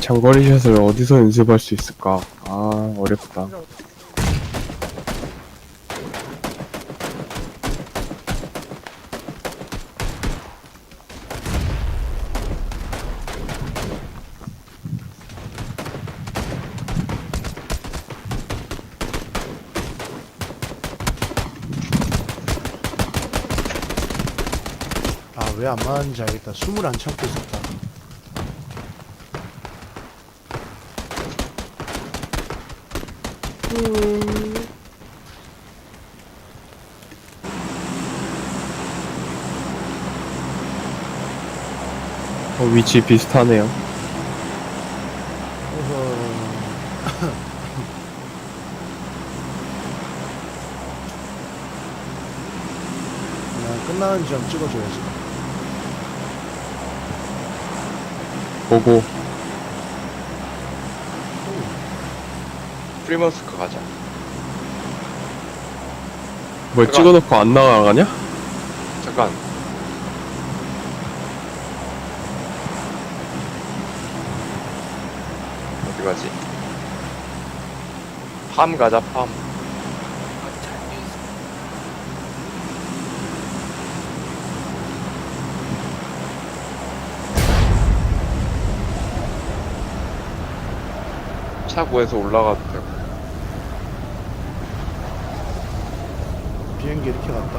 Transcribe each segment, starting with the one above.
장거리 샷을 어디서 연습할 수 있을까? 아, 어렵다. 아 왜 안 맞는지 알겠다 숨을 안 참고 있었다 어, 위치 비슷하네요. 그냥 끝나는 점 찍어줘야지 보고, 프리머스크 가자. 뭘 그럼. 찍어놓고 안 나가냐? 잠깐. 어디 가지? 팜 가자, 팜. 차고에서 올라가도 되고. 비행기 이렇게 갔다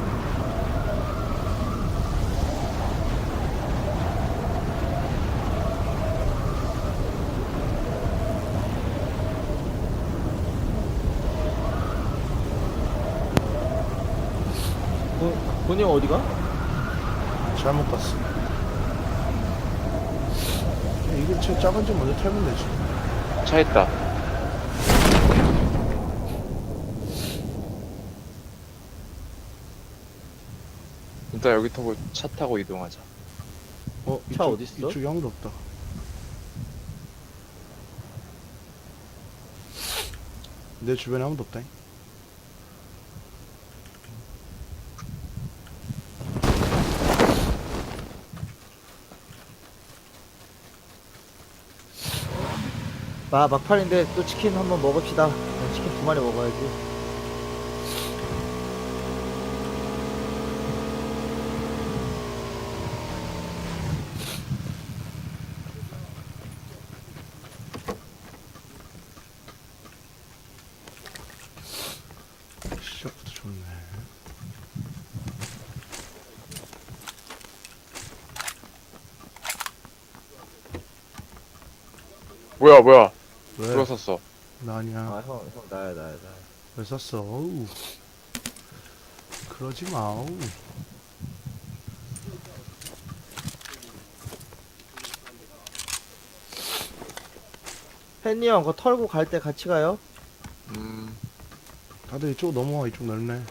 본, 본인 어디가? 잘못 갔어 이거 제 작은 집 먼저 털면 되지 차 있다. 일단 여기 타고 차 타고 이동하자. 어? 차 이쪽- 어딨어? 이쪽에 아무도 없다 내 주변에 아무도 없다잉 아 막판인데 또 치킨 한번 먹읍시다 어, 치킨 두 마리 먹어야지 시작부터 좋네 뭐야, 뭐야. 왜? 누가 섰어? 나 아니야 아형 형 나야 나야 나야 왜 샀어? 어우. 그러지 마우. 팬니 형 그거 털고 갈 때 같이 가요? 음, 다들 이쪽 넘어와 이쪽 넓네.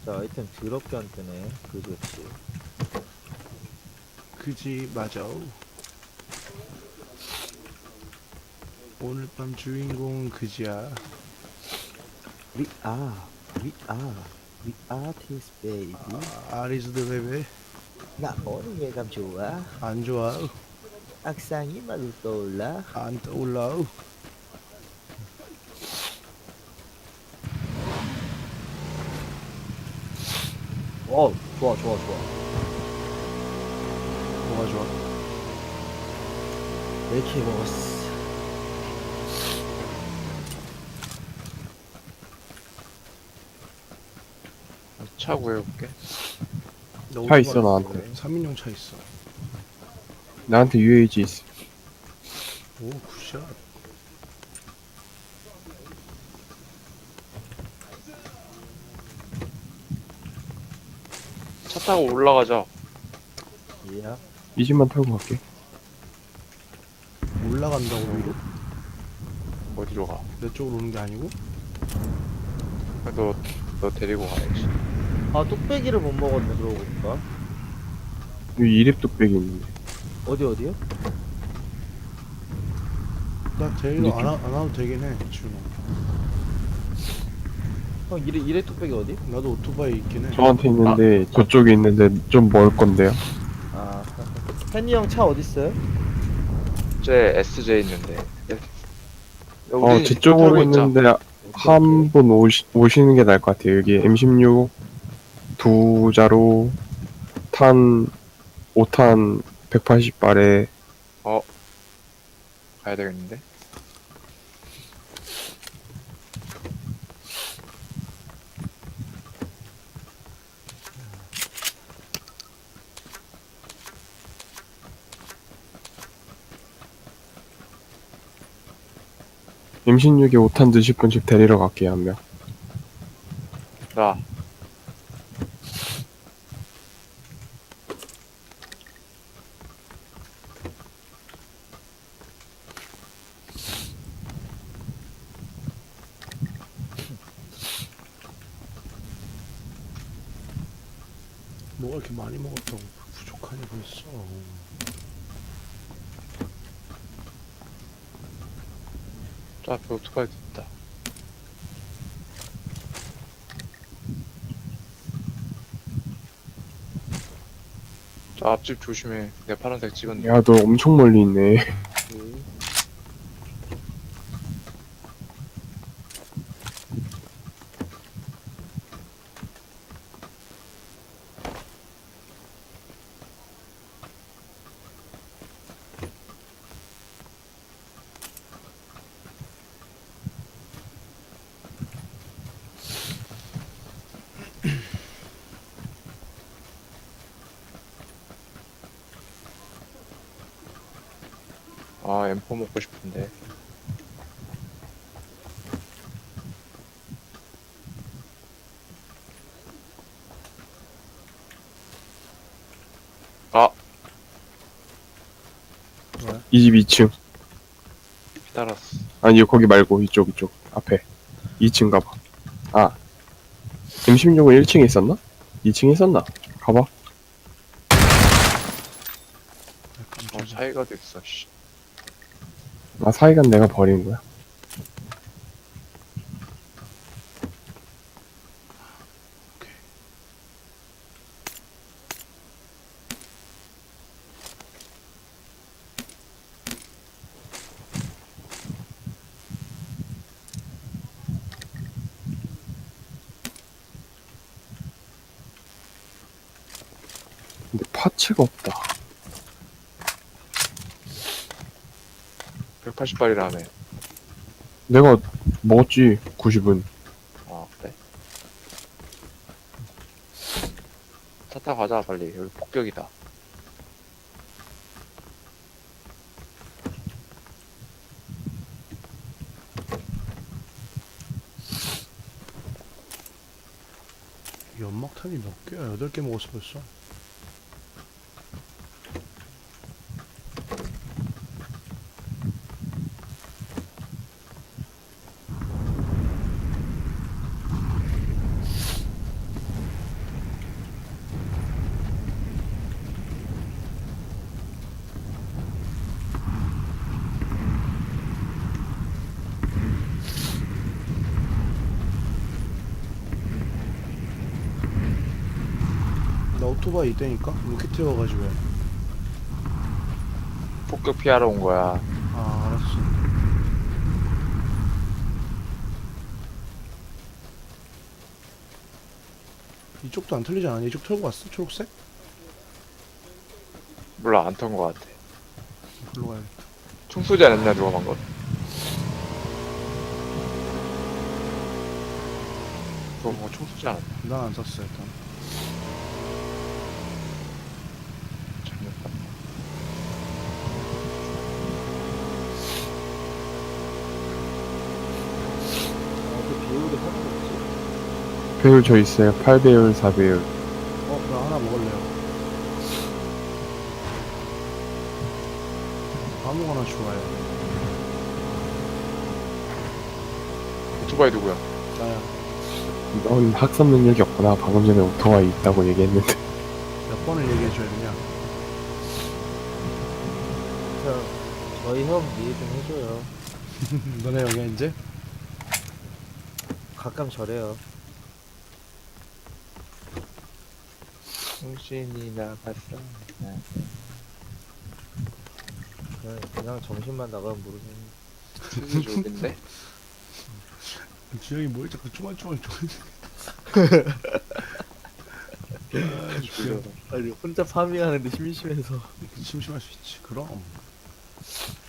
아 진짜 아이템 더럽게 안 뜨네 그렇지 그지 맞아. 오늘 밤 주인공은 그지야. We are We are We are this baby 아리즈드 베베 나 오늘 예감 좋아 안 좋아. 악상이 말로 떠올라 안 떠올라. 어 좋아 좋아 좋아 뭐가 좋아? 이렇게 먹었어. 차 구해올게. 차 있어, 나한테. 3인용 차 있어. 나한테 UAG 있어. 오 굿샷. 차 타고 올라가자. 예. 이 집만 타고 갈게. 올라간다고 위로? 어디로 가? 내 쪽으로 오는 게 아니고? 너, 너 데리고 가야지. 아 뚝배기를 못 먹었네 그러고 보니까. 여기 이립 뚝배기 있는데. 어디 어디요? 나 데리러 이렇게? 안, 와- 안 와도 되긴 해 준호. 형 이래 이래 뚝배기 어디? 나도 오토바이 있긴 해. 저한테 있는데 저쪽에 있는데 좀 멀 건데요. 아 팬이 형 차 어디 있어요? 쟤 SJ 있는데. 야, 어, 제 쪽으로 있자. 있는데 한 분 오시, 오시는 게 나을 것 같아요. 여기 M16 두 자로 탄 5탄 180발에 가야 되겠는데? M16에 5탄 드실 분씩 데리러 갈게요 한 명. 나. 뭐가 이렇게 많이 먹었다고 부족하니 벌써. 저 앞에 오토바이 있다. 저 앞집 조심해. 내 파란색 찍었네. 야 너 엄청 멀리 있네. 22층. 기다렸어. 아니, 거기 말고, 이쪽, 이쪽. 앞에. 2층 가봐. 아. 임심용은 1층에 있었나? 2층에 있었나? 가봐. 어, 사이가 됐어, 씨. 아, 사이가 내가 버린 거야. 파츠가 없다. 180발이라며. 내가 먹었지 90은. 아, 그래? 차 타고 가자, 빨리. 여기 폭격이다. 연막탄이 몇 개야? 여덟 개 먹었어 벌써. 나 오토바이 있다니까? 로켓 태워가지고. 해. 폭격 피하러 온 거야. 아 알았어. 이쪽도 안 틀리지 않아? 이쪽 털고 왔어? 초록색? 몰라, 안 탄 거 같아. 글로 가야겠다. 총 쏘지 않았냐, 누가 방금. 그거 뭐총 쏘지 않았나? 난안 썼어 일단. 배율 저 있어요. 8배율, 4배율. 어, 나 하나 먹을래요. 아무거나 좋아요. 오토바이 누구야? 나야. 넌 학습 능력이 없구나. 방금 전에 오토바이 있다고 얘기했는데. 몇 번을 얘기해줘야 되냐? 자, 저희 형 이해 좀 해줘요. 너네 여기 이제? 가끔 저래요. 정신이 나갔어. 네. 그냥, 그냥 정신만 나가면 모르겠네. 슬슬 졸린데? 주영이 뭘 자꾸 쪼말. 졸려. 아니, 혼자 파밍하는데 심심해서. 심심할 수 있지. 그럼.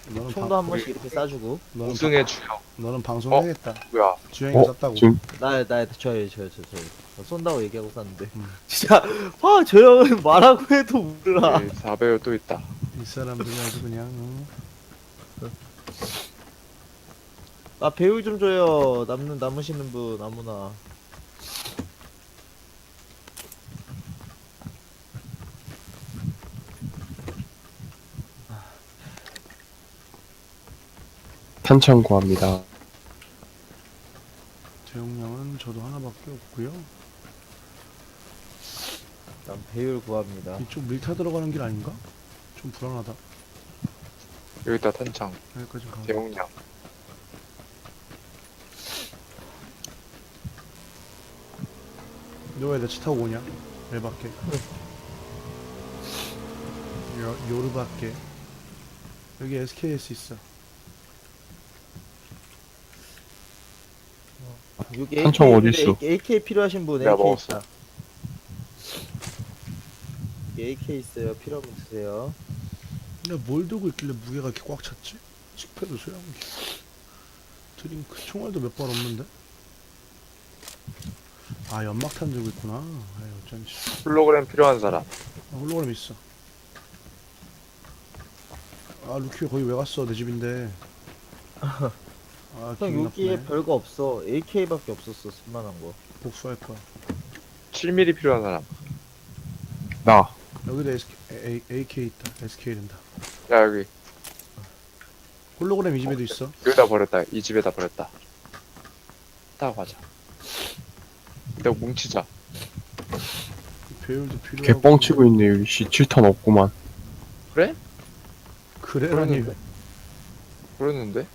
너는 총도 방, 한 번씩 이렇게 쏴주고. 너는, 우승의 주역. 방, 너는 방송해야겠다. 뭐야? 주영이 어? 쐈다고. 지금 나, 나, 저요, 저, 저요. 저 쏜다고 얘기하고 쐈는데. 음. 진짜, 아, 저 형은 말하고 해도 몰라. 네, 4배율 또 있다. 이 사람들이 아주 그냥. 어? 아, 배율 좀 줘요. 남는, 남으시는 분, 아무나. 탄창 구합니다. 대용량은 저도 없고요. 난 배율 구합니다. 이쪽 밀타 들어가는 길 아닌가? 좀 불안하다. 여기다 탄창, 여기까지 가. 대용량. 너왜 내차 타고 오냐? 열받게. 요, 요르받게. 여기 SKS 있어. 여기 AK, 어디 있어? AK 필요하신 분, 내가 AK 먹었어. 있다. 여기 AK 있어요. 필요하면 드세요. 근데 뭘 들고 있길래 무게가 이렇게 꽉 찼지? 식패도 소형기. 드링크 총알도 몇 발 없는데? 아 연막탄 들고 있구나. 아이 어쩐지. 홀로그램 필요한 사람. 아, 홀로그램 있어. 아 루키 거기 왜 갔어? 내 집인데. 아 형 기분 여기에 나쁘네. 별거 없어. AK밖에 없었어. 쓸만한 거. 복수할 거야. 7mm 필요한 사람. 나. 여기도 SK, A, AK 있다. SK 된다. 야, 여기. 홀로그램 이 집에도 있어. 여기다 버렸다. 이 집에다 버렸다. 타고 가자. 내가 뭉치자. 배율도 필요하고. 개 뻥치고 있네. 여기 씨 7탄 없구만. 그래라니. 그랬는데? 그랬는데?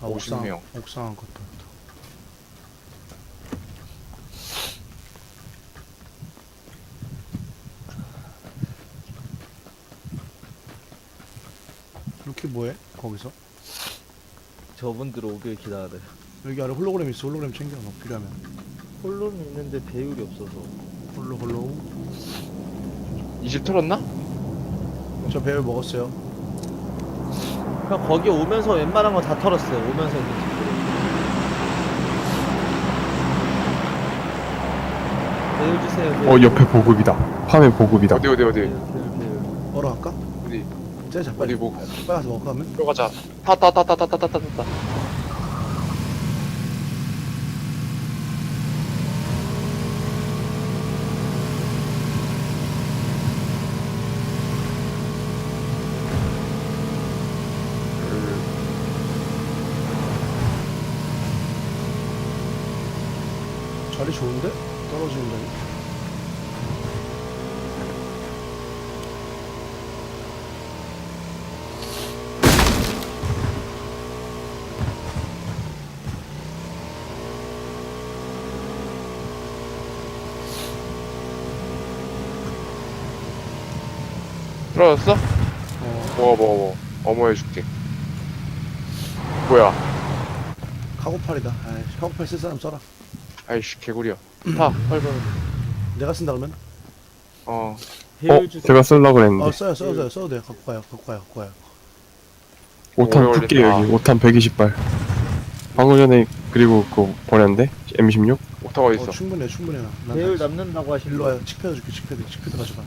아 옥상 50명. 옥상 한 것도. 이렇게 뭐해? 거기서? 저분들 오길 기다려. 여기 아래 홀로그램 있어. 홀로그램 챙겨. 너 필요하면. 홀로는 있는데 배율이 없어서. 홀로 홀로. 이집 털었나? 저 배율 먹었어요. 형 거기 오면서 웬만한 거 다 털었어요. 오면서 있는 집들. 배율 주세요. 어 옆에 보급이다. 팜에 보급이다. 어디, 어디, 어디. 배율, 배율. 얼어 할까? 어디? 째자 어디 빨리. 뭐. 빨리 가서 먹을까 하면? 들어가자. 타, 타, 타, 타, 타, 타, 타, 타, 자리 좋은데? 떨어지는 자리. 떨어졌어? 어, 먹어, 먹어, 먹어. 어머 해줄게. 뭐야? 카고팔이다. 아이, 카고팔 쓸 사람 써라. 아이씨, 개구리야. 타, 빨리, 빨리. 내가 쓴다 그러면? 어. 어? 제가 쓰려고 그랬는데 어 써요 써요 써요 써도 돼요 갖고 가요 갖고 가요 갖고 가요 5탄 오래 풀게 걸린다. 여기 5탄 120발 방금 전에 그리고 그거 버렸는데 M16 오타가 어 있어. 충분해 충분해 나난 다- 남는다고 거 와요 칙패드 줄게 칙패드 칙패드 가져가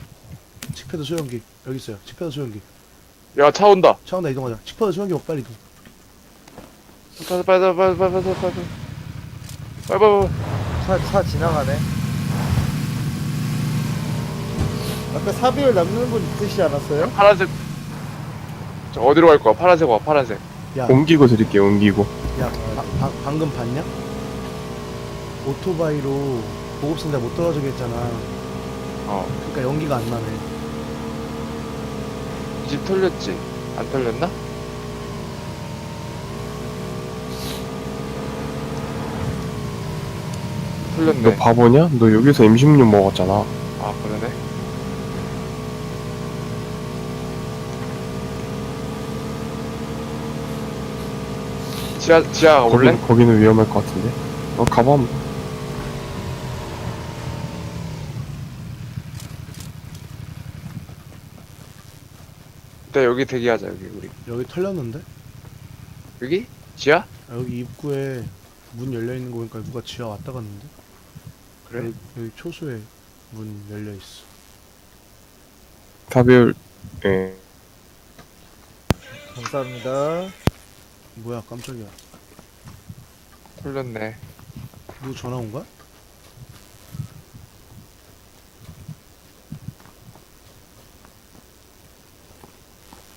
칙패드 소형기 여기 있어요 칙패드 소형기 야, 차 온다. 차 온다 이동하자 칙패드 소형기 먹 빨리 이동 빨리, 빨리, 빨리, 빨리, 빨리, 빨리, 빨리. 빨리, 빨리, 빨리. 차, 차 지나가네 아까 4배율 남는 분 있으시지 않았어요? 파란색. 저 어디로 갈 거야? 파란색 와, 파란색. 야, 옮기고 드릴게요 옮기고 야 바, 바, 방금 봤냐? 오토바이로 보급선대 못 떨어지게 했잖아 어. 그러니까 연기가 안 나네 털렸지? 안 털렸나? 너 털렸네. 바보냐? 너 여기서 M16 먹었잖아 아, 그러네. 지하, 지하 올래? 거기, 거기는 위험할 것 같은데 어 가봐. 일단 여기 대기하자, 여기, 우리. 여기 털렸는데? 여기? 지하? 아, 여기 입구에 문 열려 있는 거 보니까 누가 지하 왔다 갔는데? 그래? 여기, 여기 초소에 문 열려 있어 4배율 예 감사합니다 뭐야 깜짝이야 털렸네. 누구 전화 온 거야?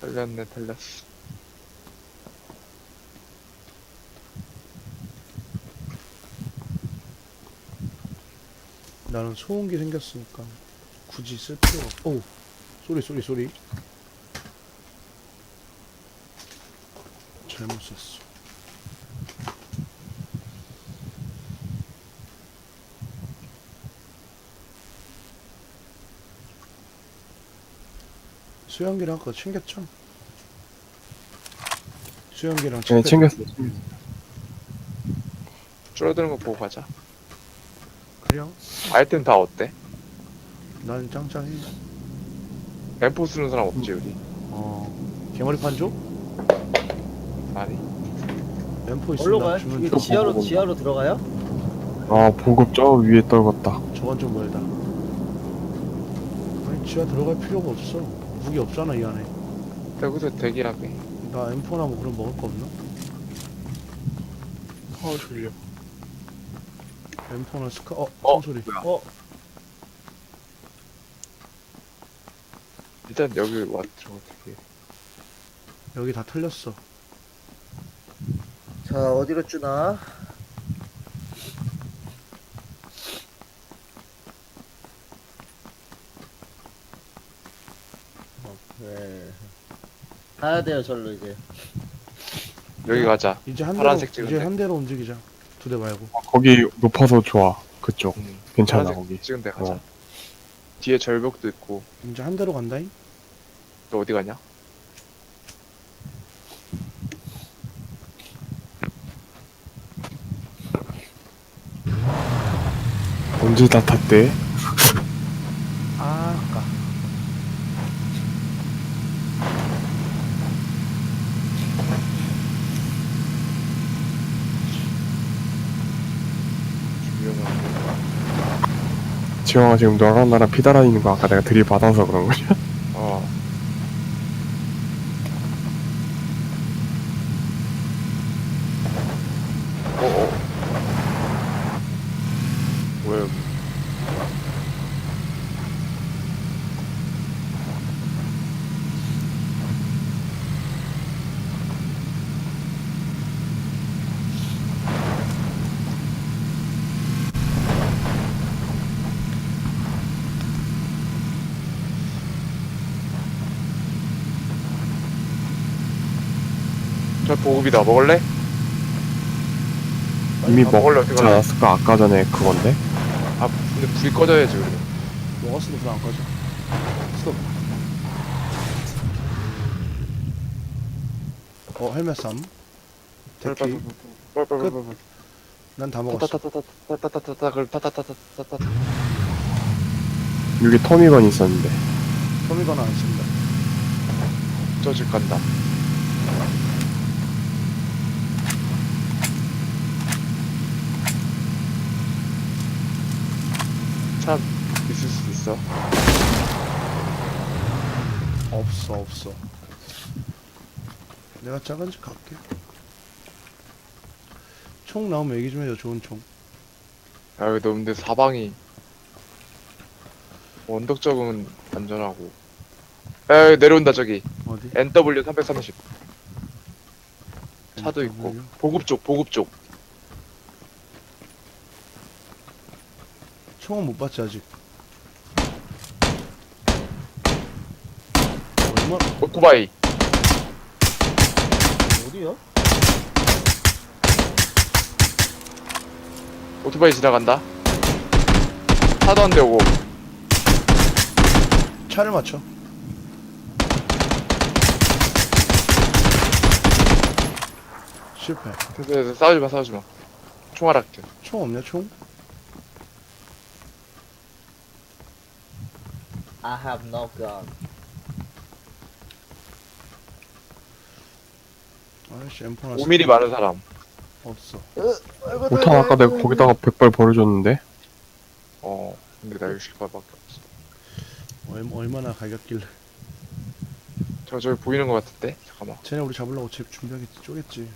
털렸네, 털렸어. 나는 소음기 생겼으니까 굳이 쓸 필요가 없... 오! 소리 소리 소리 잘못 썼어 수영기랑 아까 챙겼죠? 수영기랑 예, 칙패드. 챙겼어 줄어드는 거 보고 가자. 그래요? 아이템 다 어때? 난 짱짱해 엠포 쓰는 사람 없지, 우리? 어... 개머리판 줘? 아니. 엠포 어디로 있으면 나 가요? 주면 이게 줘 지하로 보고 지하로 들어가요? 아 보급 저 위에 떨궜다 저건 좀 멀다. 아니 지하 들어갈 필요가 없어. 무기 없잖아 이 안에. 여기서 대기하게. 나 M4나 뭐 그럼 먹을 거 없나? 어, 졸려. M4나 스카. 어, 어, 소리. 어? 일단 여기 와, 들어가 대기. 여기 다 털렸어. 자 어디로 주나? 오케이 가야 돼요 절로 이제 여기 가자. 이제 한 대로 파란색 이제. 한 대로 움직이자. 두 대 말고. 거기 높아서 좋아 그쪽 음, 괜찮아 파란색 거기 찍은 데 가자. 어. 뒤에 절벽도 있고. 이제 한 대로 간다잉. 너 어디 가냐? 언제 다 탔대? 아, 아까. 위험한 지영아 지금 너랑 나랑 피달아있는 거 아까 내가 들이받아서 그런 거냐? 어. 어, 먹을래? 이미 아, 먹을래, 어떻게 먹지 할래? 않았을까? 아까 전에 그건데? 아, 근데 불이 꺼져야지, 우리. 먹었으면 불안 꺼져. 스톱. 어, 헬멧 쌈. 데키. 빨빨빨빨빨빨빨빨. 난 다 먹었어. 타타타타타타타타타 그걸 타타타타타타 여기 토미건 있었는데. 토미건 안 씁니다. 저질 간다. 참 있을 수도 있어. 없어 없어. 내가 작은 집 갈게. 총 나오면 얘기 좀 해줘 좋은 총. 야, 여기 너무 사방이 언덕 쪽은 안전하고. 야, 여기 내려온다 저기. 어디? NW 330 차도 있고. 보급 쪽, 보급 쪽. 총은 못 봤지 아직. 얼마? 오토바이. 어디요? 오토바이 지나간다. 차도 한대 오고. 차를 맞춰. 실패. 됐어, 됐어. 싸우지 마, 싸우지 마. 총알 아껴. 총 없냐 총? I have no gun. 아이씨 M4 나 5mm 많은 사람. 없어. 오탄 아까 내가 거기다가 100발 버려줬는데. 어, 근데 나 60발밖에 없어. 얼, 얼마나 갈겼길래. 저, 저기 보이는 것 같은데? 잠깐만. 쟤네 우리 잡으려고 집 준비하겠지 쪼겠지.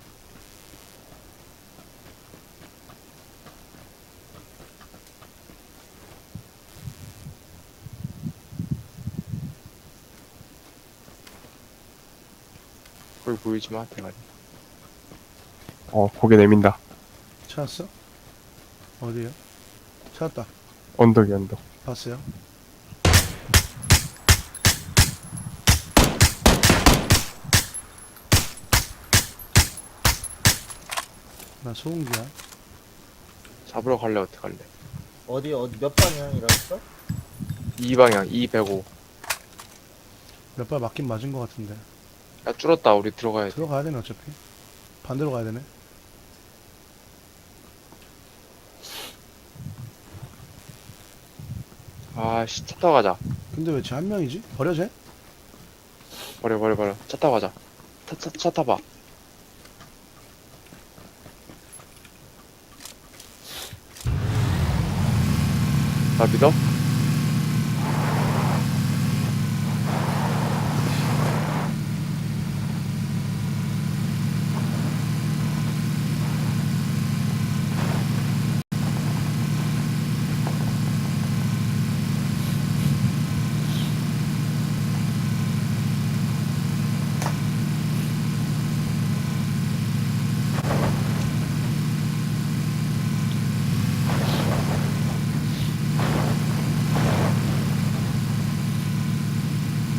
거기 보이지마, 대가리. 어, 고개 내민다. 찾았어? 어디요? 찾았다. 언덕이 언덕. 봤어요? 나 소음기야. 잡으러 갈래, 어떡할래? 어디 어디 몇 방향이라했어? 2방향, 205. 몇 발 맞긴 맞은 것 같은데. 야, 줄었다. 우리 들어가야 돼. 들어가야 되네 어차피. 반대로 가야 되네. 아, 씨, 차 타고 가자. 근데 왜 쟤 한 명이지? 버려 쟤? 버려, 버려, 버려. 차 타고 가자. 차, 차, 차 타봐. 나 믿어?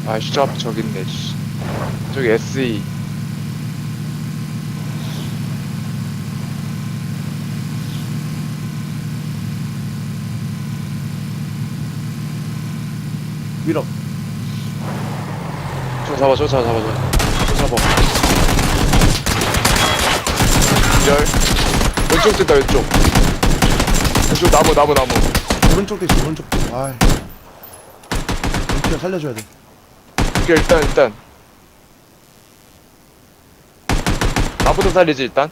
아, 씨, 저 앞에 저기 있네, 씨. 저기 SE. 밀어. 저 잡아, 저 잡아, 잡아, 저. 저 잡아. 열. 왼쪽 뜬다, 왼쪽. 왼쪽 나무, 나무, 나무. 오른쪽도 있어 오른쪽도. 아이. 이렇게 살려줘야 돼. 이게 일단, 일단. 나부터 살리지, 일단.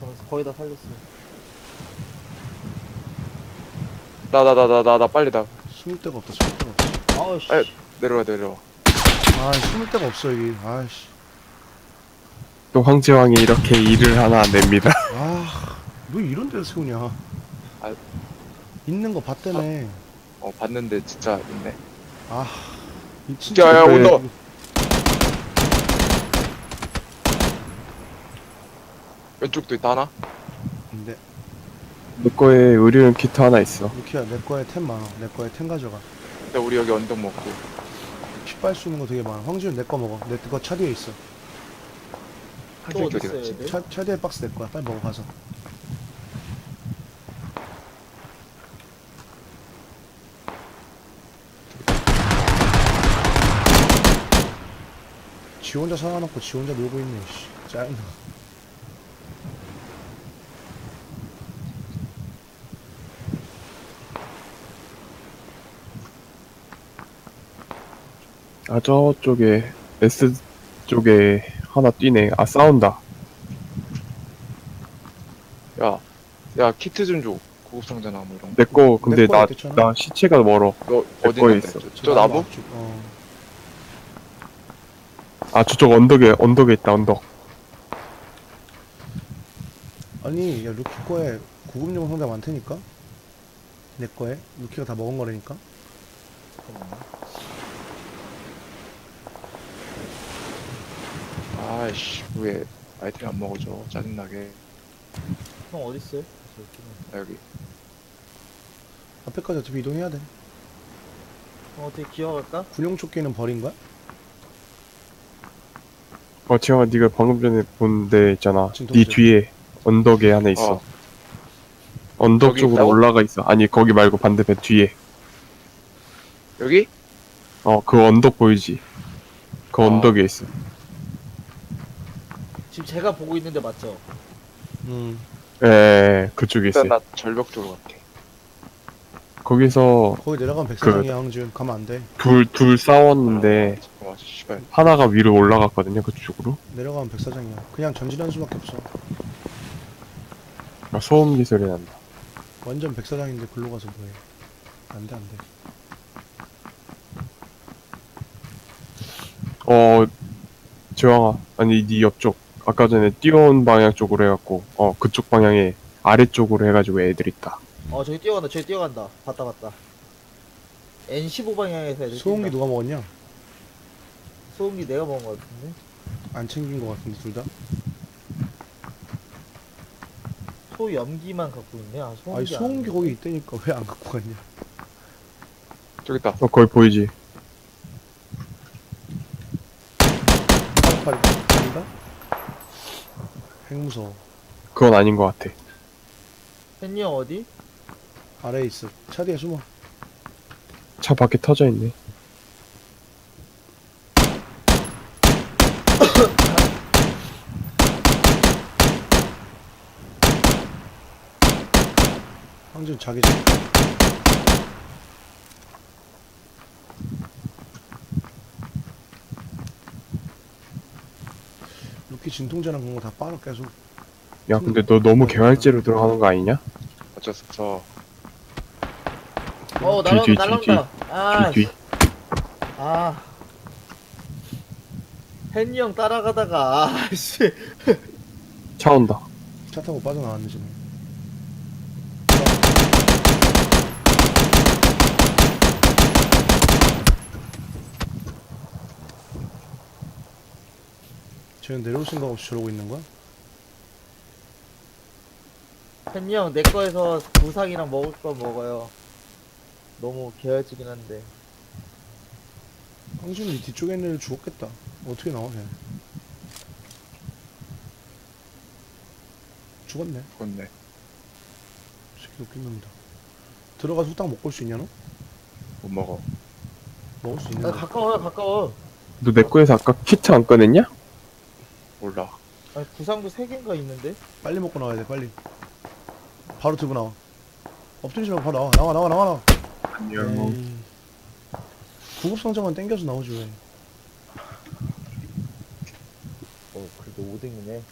어, 거의 다 살렸어. 나, 나, 나, 나, 나, 나, 빨리 나. 숨을 데가 없다 숨을 데가 없어. 아우씨. 아이. 내려와, 내려와. 아 숨을 데가 없어 여기. 아이씨. 또 황제왕이 이렇게 일을 하나 냅니다. 아왜 이런 데를 세우냐. 아. 있는 거 봤다네. 어, 봤는데, 진짜 있네. 아. 이 진짜. 야, 야, 네. 온다. 왼쪽도 있다, 하나? 근데 내 거에 의료용 키트 하나 있어. 루키야 내 거에 템 많아. 내 거에 템 가져가. 근데 우리 여기 언덕 먹고. 핏발 수 있는 거 되게 많아. 황지훈 내 거 먹어. 내 거 차 뒤에 있어. 또? 얘들? 차, 차 뒤에 박스 내 거야. 빨리 먹어 가서. 지 혼자 살아놓고 지 혼자 놀고 있네. 씨. 짜증나. 아 저쪽에 S 쪽에 하나 뛰네 아 싸운다 야, 야 키트 좀 줘. 고급 상자나 뭐 이런 거. 내 거 근데 내 거에 나 있댔잖아. 나 시체가 멀어 너내 어디 거에 있는데? 있어. 저, 저 나무? 어. 아 저쪽 언덕에 언덕에 있다 언덕 아니 야 루키 거에 구급용 상자 많다니까 내 거에 루키가 다 먹은 거라니까 아이씨, 왜 아이템 안 먹어줘? 짜증나게. 형 어딨어요? 나 여기. 앞에까지 어차피 이동해야 돼형 어떻게 기어갈까? 군용 조끼는 버린 거야? 어 지영아 네가 방금 전에 본 데 있잖아 진통제. 네 뒤에 언덕에 하나 있어 어. 언덕 거기 쪽으로 있다고? 올라가 있어 아니 거기 말고 반대편 뒤에 여기? 어 그 언덕 보이지 그 아. 언덕에 있어 지금 제가 보고 있는데 맞죠? 음 에 그쪽에 일단 있어 나 절벽 쪽으로 갈게. 거기서 거기 내려가면 그 백사장이야 황지훈 가면 안 돼 둘 둘 싸웠는데 와, 씨발. 하나가 위로 올라갔거든요 그쪽으로. 내려가면 백사장이야. 그냥 전진할 수밖에 없어. 아, 소음기 소리 난다. 완전 백사장인데 글로 가서 뭐해. 안돼 안돼. 어 지영아. 아니 네 옆쪽. 아까 전에 뛰어온 방향 쪽으로 해갖고 어 그쪽 방향에 아래쪽으로 해가지고 애들 있다. 어 저기 뛰어간다. 저기 뛰어간다. 봤다 봤다. N15 방향에서 애들 소음기 뛴다. 누가 먹었냐? 소음기 내가 먹은 거 같은데? 안 챙긴 거 같은데 둘 다? 소염기만 갖고 있네? 아 소음기 아니 소음기 안- 거기 있다니까 왜 안 갖고 갔냐? 저기 있다. 어 거기 보이지? 팔팔이 아닌가? 핵무서워 그건 아닌 것 같아. 팬이 형 어디? 아래에 있어. 차 뒤에 숨어. 차 밖에 터져 있네 자기 전 루키 진통제랑 그런 거 다 빨아 계속. 야 근데 너 너무 개활제로 들어가는 거 아니냐? 어쩔 수 없어. 어 뒤, 뒤, 날라온다 뒤, 날라온다. 아, 뒤, 뒤. 아 팬이 형 따라가다가 아씨. 차 온다. 차 타고 빠져나왔네 지금 쟤는 내려올 생각 없이 저러고 있는 거야? 팬이 형 내 거에서 부상이랑 먹을 거 먹어요 너무 계열지긴 한데 황준이 뒤쪽에 있는 애 죽었겠다 어떻게 나와 걔 죽었네 그렇네. 새끼 웃긴 놈이다 들어가서 후딱 먹을 수 있냐 너? 못 먹어. 먹을 수나 있는데 가까워요 가까워 너 내 거에서 아까 키트 안 꺼냈냐? 몰라. 아니 부상도 3개인가 있는데? 빨리 먹고 나와야 돼 빨리. 바로 들고 나와. 엎드리지 말고 바로 나와. 나와 나와 나와 나와. 안녕. 에이. 구급 상자만 땡겨서 나오지 왜. 어 그래도 5등이네